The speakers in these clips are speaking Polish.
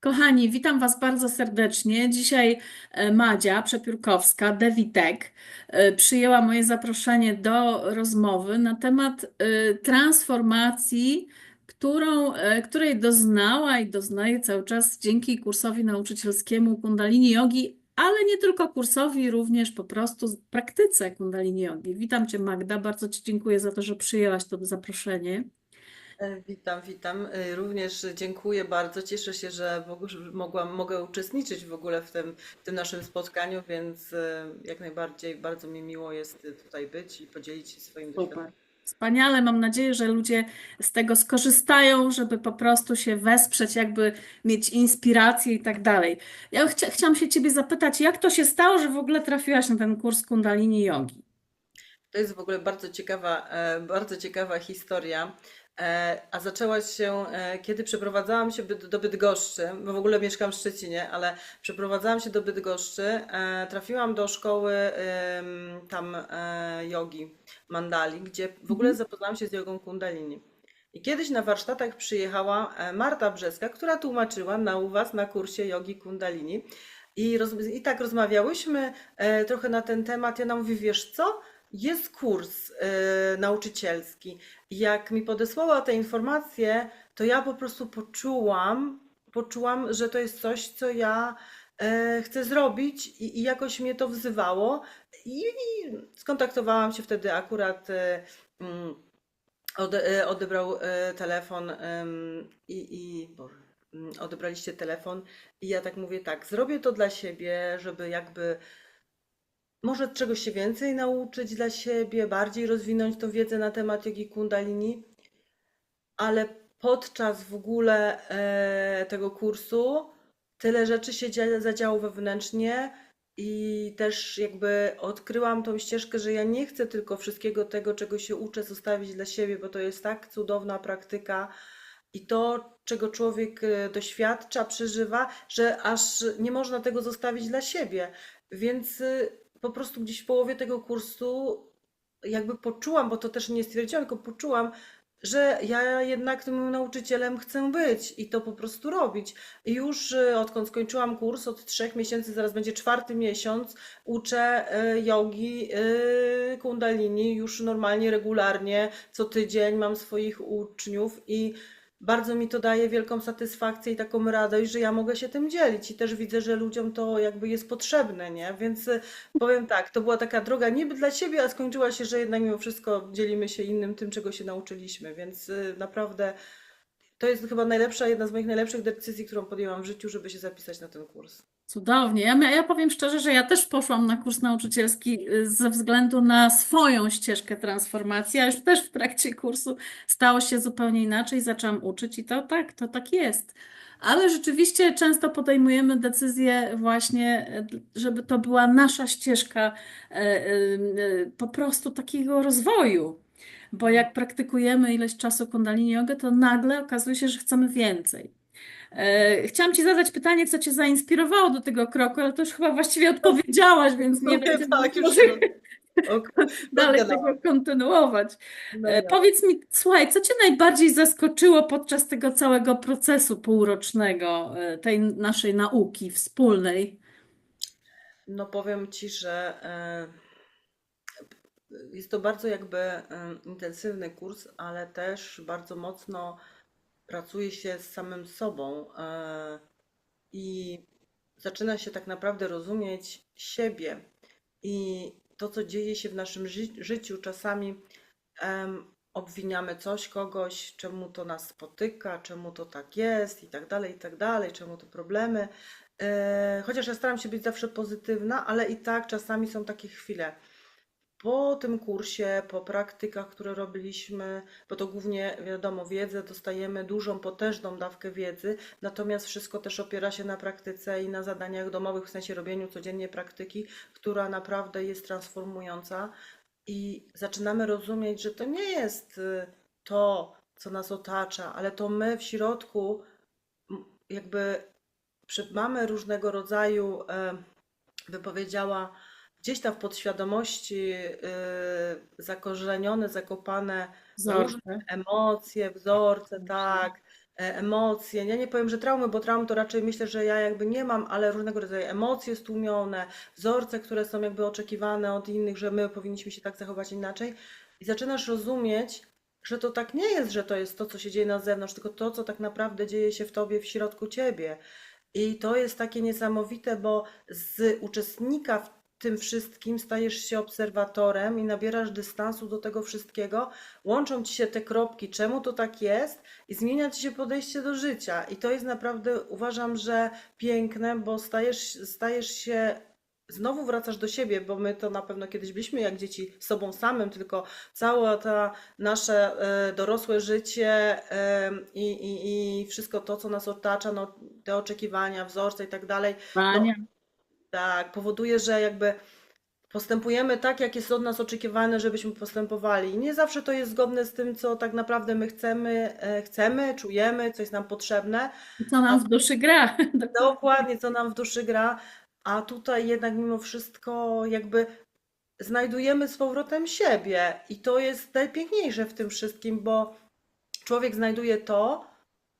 Kochani, witam Was bardzo serdecznie. Dzisiaj e, Madzia Przepiórkowska, Devitek, e, przyjęła moje zaproszenie do rozmowy na temat e, transformacji, którą, której doznała i doznaje cały czas dzięki kursowi nauczycielskiemu Kundalini Jogi, ale nie tylko kursowi, również po prostu praktyce Kundalini Jogi. Witam Cię, Magda, bardzo Ci dziękuję za to, że przyjęłaś to zaproszenie. Witam, witam. E, Również dziękuję bardzo. Cieszę się, że mogłam, mogę uczestniczyć w ogóle w tym, w tym naszym spotkaniu, więc e, jak najbardziej bardzo mi miło jest tutaj być i podzielić się swoim doświadczeniem. Wspaniale. Mam nadzieję, że ludzie z tego skorzystają, żeby po prostu się wesprzeć, jakby mieć inspirację i tak dalej. Ja chcia, chciałam się Ciebie zapytać, jak to się stało, że w ogóle trafiłaś na ten kurs Kundalini Jogi? To jest w ogóle bardzo ciekawa, e, bardzo ciekawa historia. E, A zaczęła się, e, kiedy przeprowadzałam się do Bydgoszczy, bo w ogóle mieszkam w Szczecinie, ale przeprowadzałam się do Bydgoszczy, e, trafiłam do szkoły tam jogi Mandali, gdzie w ogóle Mhm. zapoznałam się z jogą Kundalini. I kiedyś na warsztatach przyjechała Marta Brzeska, która tłumaczyła na u was na kursie jogi Kundalini. I, roz, I tak rozmawiałyśmy trochę na ten temat. Ja ona mówi, wiesz co? Jest kurs e, nauczycielski. Jak mi podesłała te informacje, to ja po prostu poczułam, poczułam, że to jest coś, co ja e, chcę zrobić i, i jakoś mnie to wzywało. I, i skontaktowałam się wtedy akurat. E, mm, e, odebrał e, telefon i, i mm, odebraliście telefon i ja tak mówię, tak, zrobię to dla siebie, żeby jakby może czegoś się więcej nauczyć dla siebie, bardziej rozwinąć tą wiedzę na temat jogi kundalini, ale podczas w ogóle e, tego kursu tyle rzeczy się dzia- zadziało wewnętrznie i też jakby odkryłam tą ścieżkę, że ja nie chcę tylko wszystkiego tego, czego się uczę, zostawić dla siebie, bo to jest tak cudowna praktyka i to, czego człowiek e, doświadcza, przeżywa, że aż nie można tego zostawić dla siebie. Więc e, po prostu gdzieś w połowie tego kursu jakby poczułam, bo to też nie stwierdziłam, tylko poczułam, że ja jednak tym nauczycielem chcę być i to po prostu robić. I już e, odkąd skończyłam kurs, od trzech miesięcy, zaraz będzie czwarty miesiąc, uczę e, jogi e, kundalini już normalnie, regularnie, co tydzień mam swoich uczniów i bardzo mi to daje wielką satysfakcję i taką radość, że ja mogę się tym dzielić i też widzę, że ludziom to jakby jest potrzebne, nie? Więc e, Powiem tak, to była taka droga niby dla siebie, a skończyła się, że jednak mimo wszystko dzielimy się innym tym, czego się nauczyliśmy, więc y, naprawdę to jest chyba najlepsza, jedna z moich najlepszych decyzji, którą podjęłam w życiu, żeby się zapisać na ten kurs. Cudownie. Ja, ja powiem szczerze, że ja też poszłam na kurs nauczycielski y, ze względu na swoją ścieżkę transformacji, a już też w trakcie kursu stało się zupełnie inaczej, zaczęłam uczyć i to tak, to tak jest. Ale rzeczywiście często podejmujemy decyzję właśnie, y, żeby to była nasza ścieżka y, po prostu takiego rozwoju. Bo jak praktykujemy ileś czasu Kundalini Jogę, to nagle okazuje się, że chcemy więcej. E, Chciałam Ci zadać pytanie, co Cię zainspirowało do tego kroku, ale to już chyba właściwie odpowiedziałaś, więc nie No będziemy tak, już może się ok, dalej tego kontynuować. No E, ja. Powiedz mi, słuchaj, co Cię najbardziej zaskoczyło podczas tego całego procesu półrocznego, e, tej naszej nauki wspólnej? No powiem Ci, że jest to bardzo jakby intensywny kurs, ale też bardzo mocno pracuje się z samym sobą e, i zaczyna się tak naprawdę rozumieć siebie i to, co dzieje się w naszym ży życiu. Czasami em, obwiniamy coś, kogoś, czemu to nas spotyka, czemu to tak jest i tak dalej, i tak dalej, czemu to problemy. E, chociaż ja staram się być zawsze pozytywna, ale i tak czasami są takie chwile. Po tym kursie, po praktykach, które robiliśmy, bo to głównie wiadomo, wiedzę dostajemy dużą, potężną dawkę wiedzy, natomiast wszystko też opiera się na praktyce i na zadaniach domowych, w sensie robieniu codziennie praktyki, która naprawdę jest transformująca. I zaczynamy rozumieć, że to nie jest y, to, co nas otacza, ale to my w środku jakby mamy różnego rodzaju, e, by powiedziała, gdzieś tam w podświadomości y, zakorzenione, zakopane różne emocje, wzorce, tak, e, emocje. Ja nie powiem, że traumy, bo traum to raczej myślę, że ja jakby nie mam, ale różnego rodzaju emocje stłumione, wzorce, które są jakby oczekiwane od innych, że my powinniśmy się tak zachować inaczej. I zaczynasz rozumieć, że to tak nie jest, że to jest to, co się dzieje na zewnątrz, tylko to, co tak naprawdę dzieje się w tobie, w środku ciebie. I to jest takie niesamowite, bo z uczestnika w tym wszystkim stajesz się obserwatorem i nabierasz dystansu do tego wszystkiego. Łączą ci się te kropki, czemu to tak jest, i zmienia ci się podejście do życia. I to jest naprawdę, uważam, że piękne, bo stajesz, stajesz się. Znowu wracasz do siebie, bo my to na pewno kiedyś byliśmy jak dzieci sobą samym, tylko całe to nasze e, dorosłe życie i, i, i wszystko to, co nas otacza, no, te oczekiwania, wzorce i tak dalej, no. Tak, powoduje, że jakby postępujemy tak, jak jest od nas oczekiwane, żebyśmy postępowali. I nie zawsze to jest zgodne z tym, co tak naprawdę my chcemy, e, chcemy, czujemy, co jest nam potrzebne. Co nam w duszy gra. Dokładnie, co nam w duszy gra. A tutaj jednak mimo wszystko jakby znajdujemy z powrotem siebie. I to jest najpiękniejsze w tym wszystkim, bo człowiek znajduje to,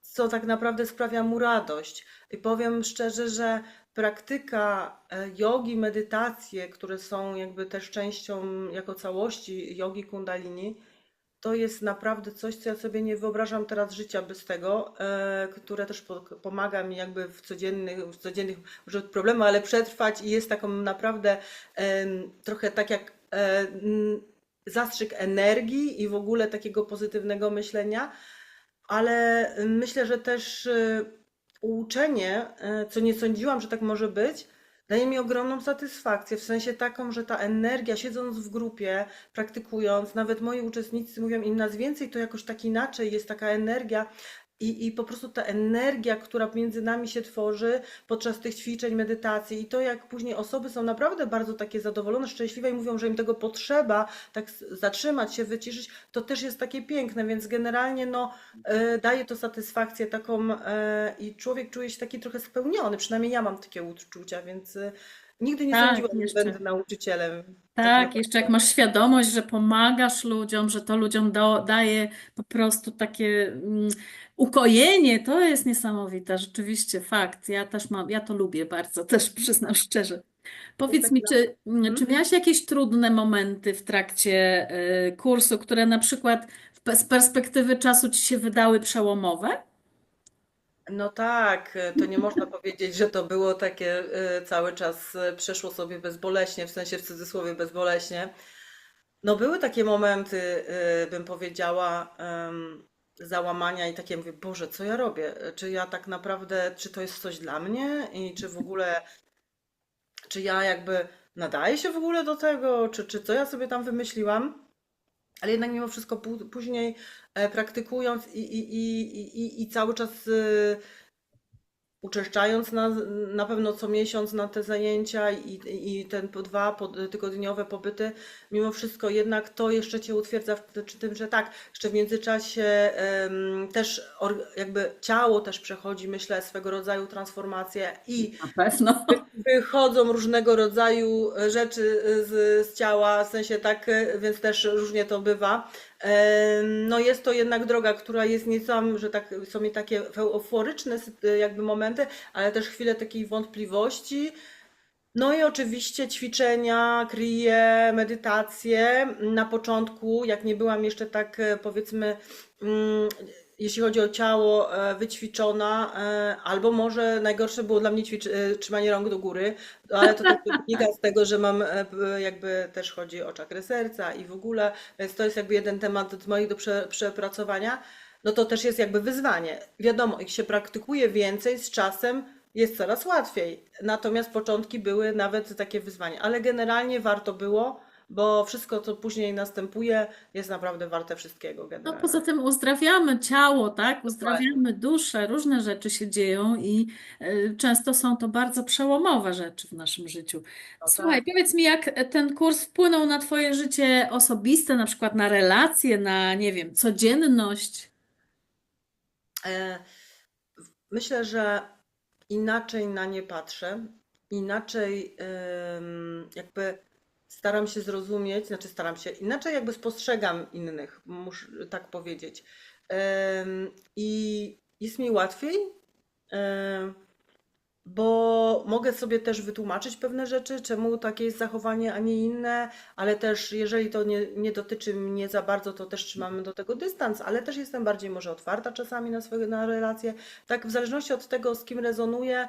co tak naprawdę sprawia mu radość. I powiem szczerze, że praktyka e, jogi, medytacje, które są jakby też częścią jako całości jogi kundalini, to jest naprawdę coś, co ja sobie nie wyobrażam teraz życia bez tego, e, które też po, pomaga mi jakby w codziennych, w codziennych problemach, ale przetrwać i jest taką naprawdę trochę tak jak e, zastrzyk energii i w ogóle takiego pozytywnego myślenia ale myślę, że też uczenie, y, co nie sądziłam, że tak może być, daje mi ogromną satysfakcję, w sensie taką, że ta energia, siedząc w grupie, praktykując, nawet moi uczestnicy mówią, im nas więcej, to jakoś tak inaczej jest taka energia. I, I po prostu ta energia, która między nami się tworzy podczas tych ćwiczeń, medytacji, i to, jak później osoby są naprawdę bardzo takie zadowolone, szczęśliwe i mówią, że im tego potrzeba, tak zatrzymać się, wyciszyć, to też jest takie piękne, więc generalnie no, e, daje to satysfakcję taką e, i człowiek czuje się taki trochę spełniony, przynajmniej ja mam takie uczucia, więc e, nigdy nie Tak, sądziłam, że jeszcze. będę nauczycielem. Tak Tak, jeszcze jak masz świadomość, że pomagasz ludziom, że to ludziom da, daje po prostu takie mm, ukojenie, to jest niesamowite, rzeczywiście fakt. Ja też mam, ja to lubię bardzo, też przyznam szczerze. Powiedz mi, czy, mm, czy Mhm. miałaś jakieś trudne momenty w trakcie y, kursu, które na przykład z perspektywy czasu ci się wydały przełomowe? No tak, e, to nie można powiedzieć, że to było takie e, cały czas e, przeszło sobie bezboleśnie, w sensie w cudzysłowie bezboleśnie. No były takie momenty, bym powiedziała, załamania i takie mówię, Boże, co ja robię? Czy ja tak naprawdę, czy to jest coś dla mnie i czy w ogóle, czy ja jakby nadaję się w ogóle do tego, czy, czy co ja sobie tam wymyśliłam? Ale jednak mimo wszystko pó- później praktykując i, i, i, i, i cały czas e, uczęszczając na, na pewno co miesiąc na te zajęcia i, i ten po dwa po, tygodniowe pobyty, mimo wszystko jednak to jeszcze Cię utwierdza w tym, że tak, jeszcze w międzyczasie em, też or, jakby ciało też przechodzi, myślę, swego rodzaju transformację i wychodzą różnego rodzaju e, rzeczy e, z, z ciała, w sensie tak, e, więc też różnie to bywa. No jest to jednak droga, która jest nieco, że tak są mi takie euforyczne e, jakby momenty, ale też chwile takiej wątpliwości. No i oczywiście ćwiczenia, krije, medytacje. Na początku, jak nie byłam jeszcze tak e, powiedzmy, mm, jeśli chodzi o ciało, e, wyćwiczona, e, albo może najgorsze było dla mnie e, trzymanie rąk do góry, ale to też wynika z tego, że mam jakby też chodzi o czakrę serca i w ogóle, więc to jest jakby jeden temat moich do prze, przepracowania. No to też jest jakby wyzwanie. Wiadomo, jak się praktykuje więcej z czasem, jest coraz łatwiej. Natomiast początki były nawet takie wyzwania, ale generalnie warto było, bo wszystko, co później następuje, jest naprawdę warte wszystkiego No poza generalnie. tym uzdrawiamy ciało, tak? Uzdrawiamy duszę, różne rzeczy się dzieją i y, często są to bardzo przełomowe rzeczy w naszym życiu. No Słuchaj, tak. powiedz mi, jak ten kurs wpłynął na twoje życie osobiste, na przykład na relacje, na, nie wiem, codzienność? E, myślę, że inaczej na nie patrzę, inaczej jakby staram się zrozumieć, znaczy staram się, inaczej jakby spostrzegam innych, muszę tak powiedzieć. I jest mi łatwiej, bo mogę sobie też wytłumaczyć pewne rzeczy, czemu takie jest zachowanie, a nie inne, ale też jeżeli to nie, nie dotyczy mnie za bardzo, to też trzymamy do tego dystans, ale też jestem bardziej może otwarta czasami na swoje na relacje. Tak w zależności od tego, z kim rezonuję,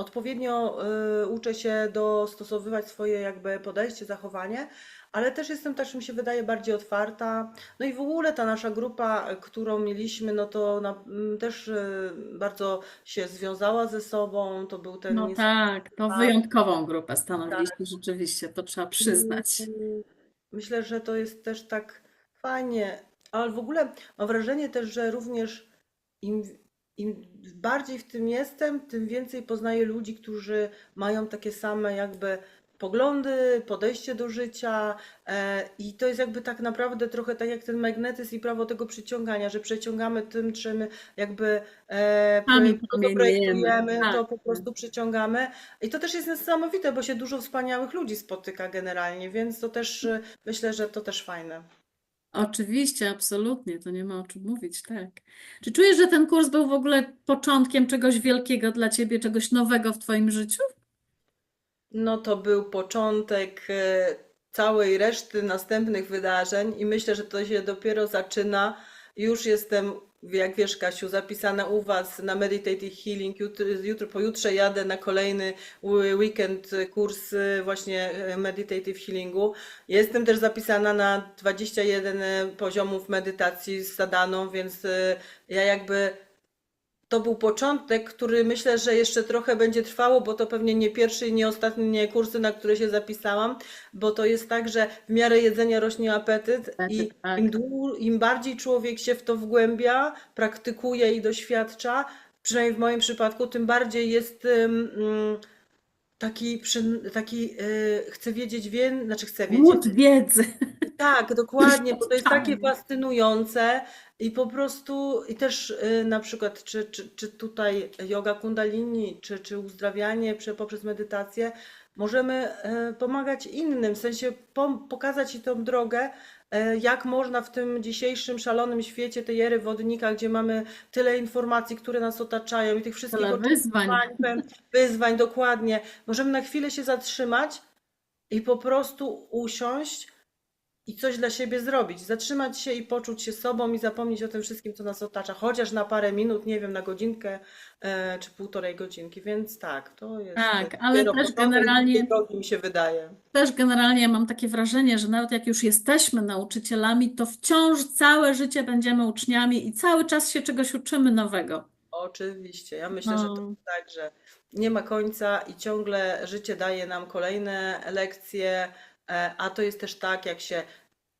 odpowiednio e, uczę się dostosowywać swoje jakby podejście, zachowanie, ale też jestem też, mi się wydaje, bardziej otwarta. No i w ogóle ta nasza grupa, którą mieliśmy, no to na, m, też e, bardzo się związała ze sobą. To był ten No nies- tak, to tak, wyjątkową grupę tak. stanowiliście rzeczywiście, to trzeba przyznać. myślę, że to jest też tak fajnie, ale w ogóle mam wrażenie też, że również im, im bardziej w tym jestem, tym więcej poznaję ludzi, którzy mają takie same jakby poglądy, podejście do życia e, i to jest jakby tak naprawdę trochę tak jak ten magnetyzm i prawo tego przyciągania, że przeciągamy tym, czym jakby e, Sami projek- to projektujemy, Tak, to po tak. prostu przyciągamy i to też jest niesamowite, bo się dużo wspaniałych ludzi spotyka generalnie, więc to też e, myślę, że to też fajne. Oczywiście, absolutnie, to nie ma o czym mówić, tak. Czy czujesz, że ten kurs był w ogóle początkiem czegoś wielkiego dla ciebie, czegoś nowego w twoim życiu? No to był początek e, całej reszty następnych wydarzeń i myślę, że to się dopiero zaczyna. Już jestem, jak wiesz, Kasiu, zapisana u Was na Meditative Healing. Jutro, jutro pojutrze jadę na kolejny weekend kurs e, właśnie e, Meditative Healingu. Jestem też zapisana na 21 poziomów medytacji z Sadaną, więc ja jakby to był początek, który myślę, że jeszcze trochę będzie trwało, bo to pewnie nie pierwszy i nie ostatnie kursy, na które się zapisałam, bo to jest tak, że w miarę jedzenia rośnie apetyt i Apetyt, tak. im, dłu- im bardziej człowiek się w to wgłębia, praktykuje i doświadcza, przynajmniej w moim przypadku, tym bardziej jest mm, taki, przy- taki y, chcę wiedzieć, wie, znaczy chcę wiedzieć, Głód wiedzy. tak, dokładnie, bo to jest takie fascynujące i po prostu, i też y, na przykład, czy, czy, czy tutaj yoga kundalini, czy, czy uzdrawianie prze- poprzez medytację, możemy y, pomagać innym, w sensie pokazać im tą drogę, y, jak można w tym dzisiejszym szalonym świecie tej ery wodnika, gdzie mamy tyle informacji, które nas otaczają i tych wszystkich wyzwań. wyzwań, dokładnie, możemy na chwilę się zatrzymać i po prostu usiąść i coś dla siebie zrobić, zatrzymać się i poczuć się sobą i zapomnieć o tym wszystkim, co nas otacza, chociaż na parę minut, nie wiem, na godzinkę e, czy półtorej godzinki, więc tak, to jest Tak, ale też generalnie drogi, mi się wydaje. Też generalnie mam takie wrażenie, że nawet jak już jesteśmy nauczycielami, to wciąż całe życie będziemy uczniami i cały czas się czegoś uczymy nowego. Oczywiście, ja myślę, że to No, jest tak, że nie ma końca i ciągle życie daje nam kolejne lekcje, e, a to jest też tak, jak się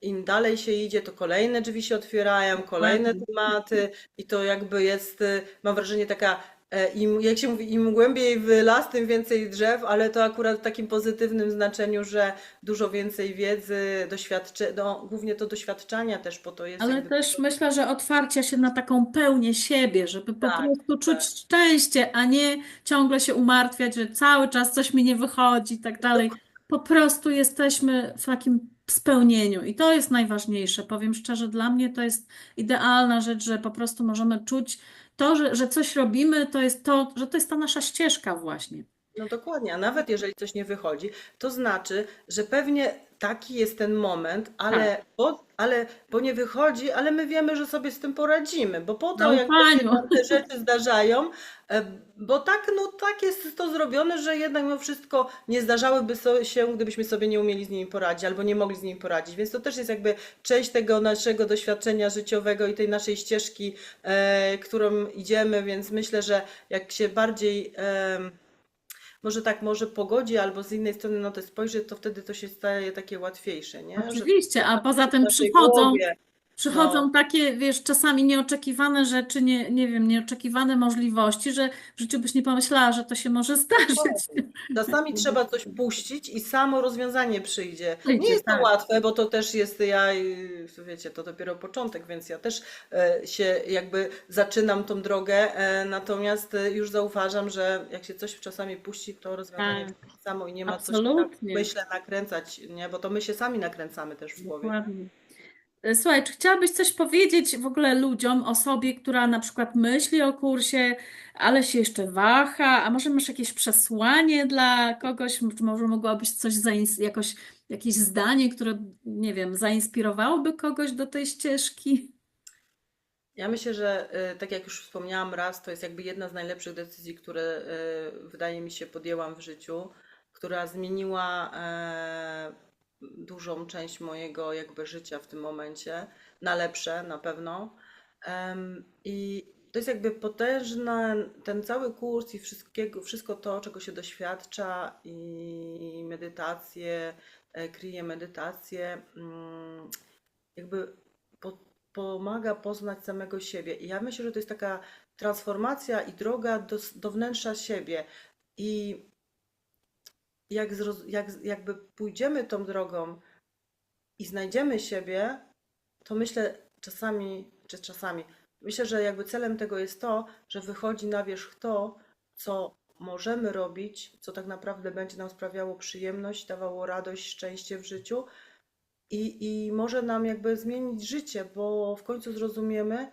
im dalej się idzie, to kolejne drzwi się otwierają, kolejne tematy i to jakby jest, y, mam wrażenie, taka, e, im, jak się mówi, im głębiej w las, tym więcej drzew, ale to akurat w takim pozytywnym znaczeniu, że dużo więcej wiedzy, doświadcze, no, głównie to doświadczania też, bo to jest Ale jakby... też myślę, że otwarcia się na taką pełnię siebie, żeby po Tak, prostu czuć tak. szczęście, a nie ciągle się umartwiać, że cały czas coś mi nie wychodzi i tak dalej. Po prostu jesteśmy w takim spełnieniu i to jest najważniejsze. Powiem szczerze, dla mnie to jest idealna rzecz, że po prostu możemy czuć to, że, że coś robimy, to jest to, że to jest ta nasza ścieżka właśnie. No dokładnie, a nawet jeżeli coś nie wychodzi, to znaczy, że pewnie taki jest ten moment, Tak, ale bo, ale, bo nie wychodzi, ale my wiemy, że sobie z tym poradzimy, bo po to zaufaniu. nam te rzeczy zdarzają, e, bo tak, no tak jest to zrobione, że jednak mimo wszystko nie zdarzałyby się, gdybyśmy sobie nie umieli z nimi poradzić albo nie mogli z nimi poradzić, więc to też jest jakby część tego naszego doświadczenia życiowego i tej naszej ścieżki, e, którą idziemy, więc myślę, że jak się bardziej... em, może tak, może pogodzi, albo z innej strony na to spojrzeć, to wtedy to się staje takie łatwiejsze, nie? Oczywiście, a poza w tym przychodzą głowie, no, Przychodzą takie, wiesz, czasami nieoczekiwane rzeczy, nie, nie wiem, nieoczekiwane możliwości, że w życiu byś nie pomyślała, że to się może zdarzyć. czasami trzeba coś puścić i samo rozwiązanie przyjdzie. Nie jest to tak. łatwe, bo to też jest, ja, wiecie, to dopiero początek, więc ja też e, się jakby zaczynam tą drogę, e, natomiast e, już zauważam, że jak się coś czasami puści, to rozwiązanie Tak, samo i nie ma co się tak, absolutnie. myślę, nakręcać, nie? Bo to my się sami nakręcamy też w głowie. Dokładnie. E, Słuchaj, czy chciałabyś coś powiedzieć w ogóle ludziom, osobie, która na przykład myśli o kursie, ale się jeszcze waha, a może masz jakieś przesłanie dla kogoś, czy może mogłabyś coś jakoś, jakieś zdanie, które, nie wiem, zainspirowałoby kogoś do tej ścieżki? Ja myślę, że y, tak jak już wspomniałam raz, to jest jakby jedna z najlepszych decyzji, które y, wydaje mi się podjęłam w życiu, która zmieniła e, dużą część mojego jakby życia w tym momencie, na lepsze na pewno. I to jest jakby potężna, ten cały kurs i wszystkiego, wszystko to, czego się doświadcza i medytacje, e, kryje medytacje, mm, jakby po, pomaga poznać samego siebie. I ja myślę, że to jest taka transformacja i droga do, do wnętrza siebie. I jak, jak jakby pójdziemy tą drogą i znajdziemy siebie, to myślę czasami, czy czasami, myślę, że jakby celem tego jest to, że wychodzi na wierzch to, co możemy robić, co tak naprawdę będzie nam sprawiało przyjemność, dawało radość, szczęście w życiu i, i może nam jakby zmienić życie, bo w końcu zrozumiemy,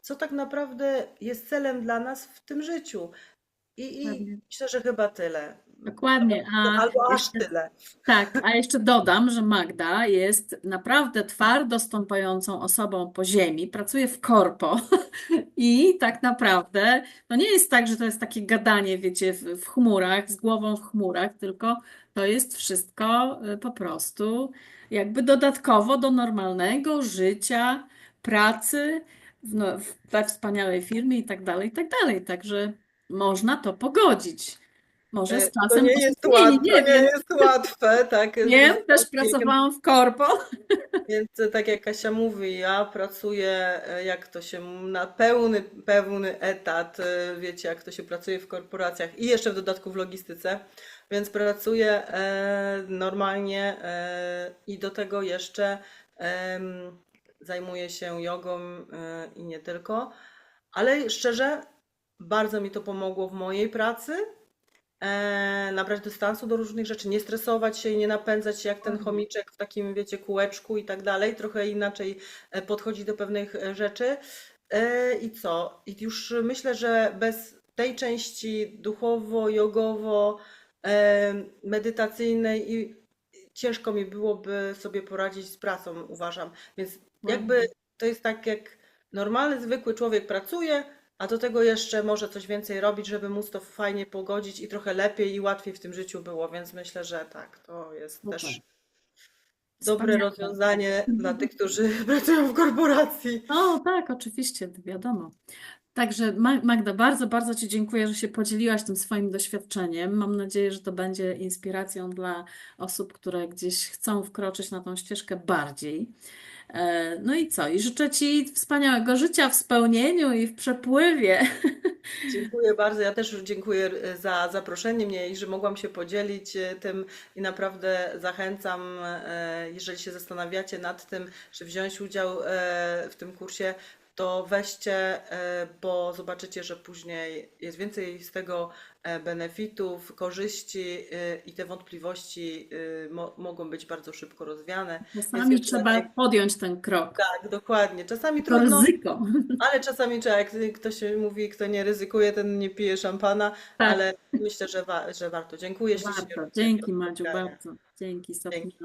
co tak naprawdę jest celem dla nas w tym życiu. I, i myślę, że chyba tyle. Dokładnie. A Albo aż jeszcze tyle. Tak, a jeszcze dodam, że Magda jest naprawdę twardo stąpającą osobą po ziemi, pracuje w korpo i tak naprawdę to nie jest tak, że to jest takie gadanie, wiecie, w, w chmurach, z głową w chmurach, tylko to jest wszystko y, po prostu jakby dodatkowo do normalnego życia, pracy w, no, we wspaniałej firmie i tak dalej, i tak dalej. Także można to pogodzić. Może E, z czasem nie to się jest łatwe, nie nie jest łatwe, tak. Wiem, też pracowałam w korpo. Więc e, tak jak Kasia mówi, ja pracuję, e, jak to się na pełny, pełny etat, wiecie, jak to się pracuje w korporacjach i jeszcze w dodatku w logistyce, więc pracuję normalnie i do tego jeszcze zajmuję się jogą i nie tylko, ale szczerze, bardzo mi to pomogło w mojej pracy nabrać dystansu do różnych rzeczy, nie stresować się i nie napędzać się jak ten chomiczek w takim, wiecie, kółeczku i tak dalej, trochę inaczej e, podchodzić do pewnych e, rzeczy. E, I co? I już myślę, że bez tej części duchowo-jogowo, e, medytacyjnej i ciężko mi byłoby sobie poradzić z pracą, uważam. Więc jakby to jest tak, jak normalny, zwykły człowiek pracuje, a do tego jeszcze może coś więcej robić, żeby móc to fajnie pogodzić i trochę lepiej i łatwiej w tym życiu było, więc myślę, że tak, to jest Super. też dobre Wspaniałe. rozwiązanie dla tych, którzy pracują w korporacji. O, tak, oczywiście, wiadomo. Także Ma- Magda, bardzo, bardzo Ci dziękuję, że się podzieliłaś tym swoim doświadczeniem. Mam nadzieję, że to będzie inspiracją dla osób, które gdzieś chcą wkroczyć na tą ścieżkę bardziej. E, No i co? I życzę Ci wspaniałego życia w spełnieniu i w przepływie. Dziękuję bardzo. Ja też dziękuję e, za zaproszenie mnie i że mogłam się podzielić e, tym i naprawdę zachęcam, jeżeli się zastanawiacie nad tym, czy wziąć udział w tym kursie, to weźcie, bo zobaczycie, że później jest więcej z tego benefitów, korzyści e, i te wątpliwości e, mo mogą być bardzo szybko rozwiane. Czasami trzeba podjąć ten krok. Tak, dokładnie. Czasami To trudno, ryzyko. ale czasami trzeba, jak ktoś mówi, kto nie ryzykuje, ten nie pije szampana, Tak, ale myślę, że, wa że warto. Dziękuję warto. Dzięki Madziu, bardzo. Dzięki, Dzięki.